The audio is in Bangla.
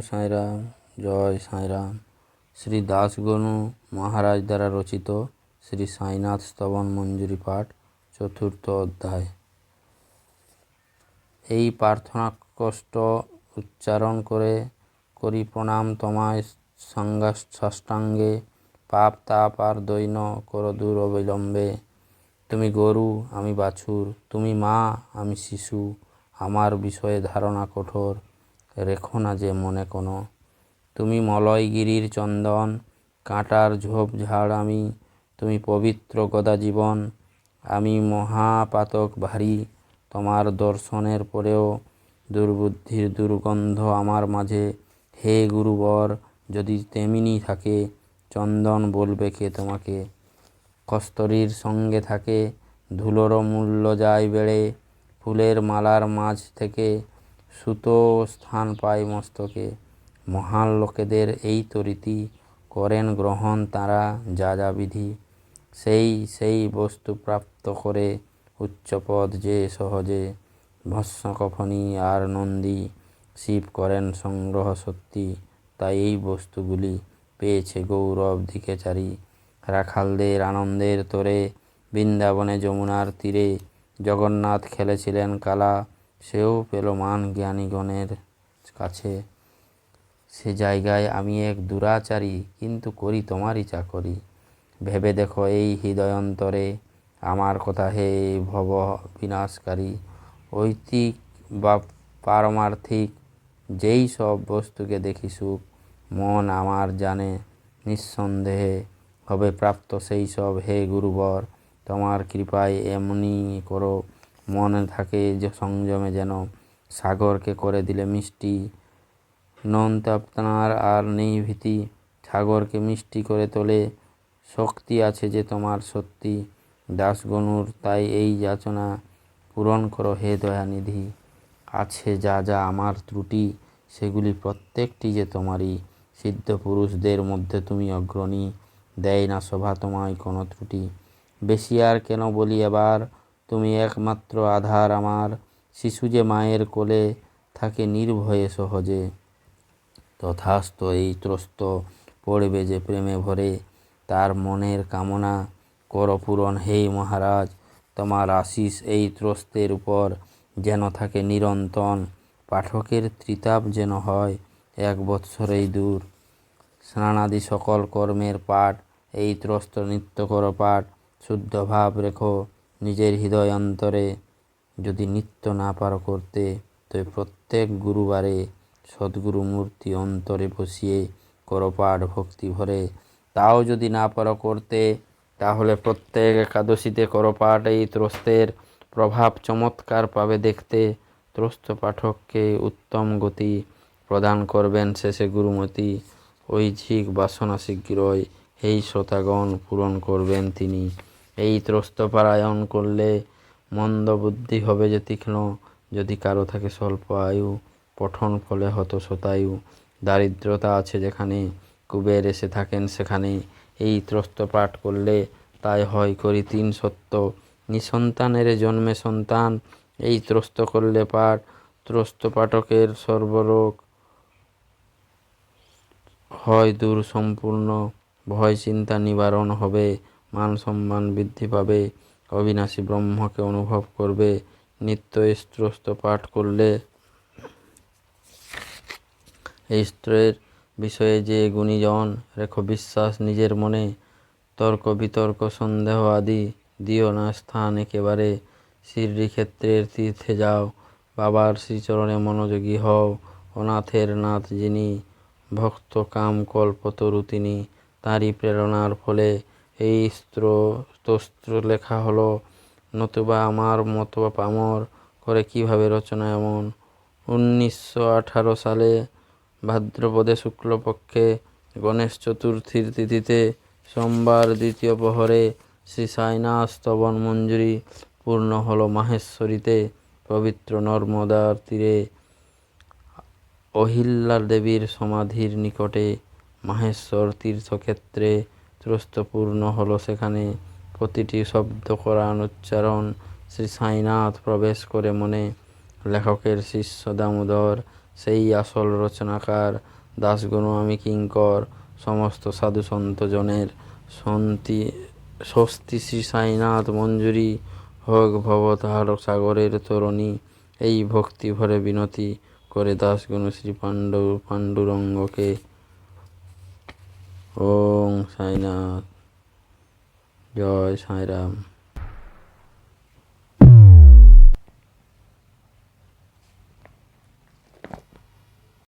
সাঁইরাম, জয় সাঁইরাম। শ্রী দাসগণু মহারাজ দ্বারা রচিত শ্রী সাইনাথ স্তবন মঞ্জুরি পাঠ, চতুর্থ অধ্যায়। এই প্রার্থনা কষ্ট উচ্চারণ করে করি প্রণাম তোমায় সাঙ্গা সাষ্টাঙ্গে পাপ তাপ আর দৈন করো দূর অবিলম্বে। তুমি গরু, আমি বাছুর, তুমি মা, আমি শিশু, আমার বিষয়ে ধারণা কঠোর। রেখো না যে মনে কোনো। তুমি মলয়গিরির চন্দন, কাঁটার ঝোপ ঝাড় আমি, তুমি পবিত্র গদা জীবন, আমি মহাপাতক ভারী, তোমার দর্শনের পরেও দুর্বুদ্ধির দুর্গন্ধ আমার মাঝে। হে গুরুবর, যদি তেমনি থাকে, চন্দন বলবে কে তোমাকে? কস্তরীর সঙ্গে থাকে ধুলোরও মূল্য যায় বেড়ে, ফুলের মালার মাছ থেকে সুতো স্থান পায় মস্তকে। মহান লোকেদের এই তো রীতি, করেন গ্রহণ তারা যা যা বিধি। সেই সেই বস্তু প্রাপ্ত করে উচ্চপদ যে সহজে। ভস্ম কফনি আর নন্দী শিব করেন সংগ্রহ সত্যি, তাই এই বস্তুগুলি পেয়েছে গৌরব দিকে চারি রাখালদের আনন্দের তোরে, বৃন্দাবনে যমুনার তীরে, জগন্নাথ খেলেছিলেন কালা সেও পেল মান জ্ঞানীগণের কাছে, সে জায়গায় আমি এক দুরাচারী, কিন্তু করি তোমারই চাকরি। ভেবে দেখো এই হৃদয়ন্তরে আমার কথা, হে ভব বিনাশকারী ঐতিক বা পারমার্থিক যেই সব বস্তুকে দেখি সুখ, মন আমার জানে নিঃসন্দেহে হবে প্রাপ্ত সেই সব। হে গুরুবর, তোমার কৃপায় এমনি করো। মনে থাকে যে সংযমে যেন সাগরকে করে দিলে মিষ্টি। নন্ত আপনার আর নেই ভীতি, সাগরকে মিষ্টি করে তোলে। শক্তি আছে যে তোমার সত্যি। দাসগণুর তাই এই যাচনা। পূরণ করো হে দয়ানিধি। আছে যা যা আমার ত্রুটি, সেগুলি প্রত্যেকটি যে তোমারই। সিদ্ধ পুরুষদের মধ্যে তুমি অগ্রণী, দেয় না সভা তোমায় কোনো ত্রুটি। বেশি আর কেন বলি এবার তুমি একমাত্র আধার আমার। শিশু যে মায়ের কোলে থাকে নির্ভয়ে সহজে। তথাস্ত এই ত্রস্ত পড়বে যে প্রেমে ভরে। তার মনের কামনা কর পূরণ। হে মহারাজ, তোমার আশিস এই ত্রস্তের উপর যেন থাকে নিরন্তন পাঠকের ত্রিতাপ যেন হয় এক বৎসরেই দূর। স্নানাদি সকল কর্মের পাঠ। এই ত্রস্ত নিত্য কর পাঠ। শুদ্ধ ভাব রেখো। নিজের হৃদয় অন্তরে যদি নিত্য না পারো করতে, তবে প্রত্যেক গুরুবারে সদ্গুরু মূর্তি অন্তরে বসিয়ে করো পাঠ ভক্তি ভরে। তাও যদি না পারো করতে, তাহলে প্রত্যেক একাদশীতে করো পাঠ এই ত্রস্তের প্রভাব চমৎকার পাবে দেখতে। ত্রস্ত পাঠককে উত্তম গতি প্রদান করবেন শেষে গুরুমতি। ঐঝিক বাসনা শীঘ্রই এই শ্রোতাগণ পূরণ করবেন তিনি। এই ত্রস্ত পারায়ণ করলে মন্দ বুদ্ধি হবে যে তীক্ষ্ণ। যদি কারও থাকে স্বল্প আয়ু, পঠন ফলে হত শতায়ু। দারিদ্রতা আছে যেখানে, কুবের এসে থাকেন সেখানে। এই ত্রস্ত পাঠ করলে তাই হয় করি তিন সত্য। নিঃসন্তানের জন্মে সন্তান, এই ত্রস্ত করলে পাঠ। ত্রস্ত পাঠকের সর্বরোগ হয় দূর সম্পূর্ণ। ভয়, চিন্তা নিবারণ হবে। মান সম্মান বৃদ্ধি পাবে, অবিনাশী ব্রহ্মকে অনুভব করবে নিত্য স্ত্রস্ত পাঠ করলে। এই স্ত্রের বিষয়ে যে গুণীজন, রেখো বিশ্বাস নিজের মনে, তর্ক বিতর্ক, সন্দেহ আদি, দিও না স্থান একেবারে। ক্ষেত্রের তীর্থে যাও, বাবার শ্রীচরণে মনোযোগী হও, অনাথের নাথ যিনি, ভক্ত কাম কল্পতরু তিনি, তাঁরই প্রেরণার ফলে এই স্ত্র লেখা হলো, নতুবা আমার মতো বা পামর করে কীভাবে রচনা এমন? উনিশশো আঠারো সালে ভাদ্রপদে শুক্লপক্ষে গণেশ চতুর্থীর তিথিতে সোমবার দ্বিতীয় প্রহরে শ্রী সাইনাথ স্তবন মঞ্জুরি পূর্ণ হল মাহেশ্বরীতে পবিত্র নর্মদার তীরে। অহিল্লা দেবীর সমাধির নিকটে মাহেশ্বর তীর্থক্ষেত্রে ত্রস্তপূর্ণ হলো সেখানে প্রতিটি শব্দ, কোরআন, উচ্চারণ, শ্রী সাইনাথ প্রবেশ করে মনে লেখকের শিষ্য দামোদর, সেই আসল রচনাকার দাসগুরু আমি কিঙ্কর, সমস্ত সাধু সন্ত জনের সন্তি, স্বস্তি শ্রী সাইনাথ মঞ্জুরি হোক ভবতার সাগরের তরণী, এই ভক্তি ভরে বিনতি করে দাসগুরু শ্রী পাণ্ডু পাণ্ডুরঙ্গকে ওং সাইনাথ। জয় সাইরাম।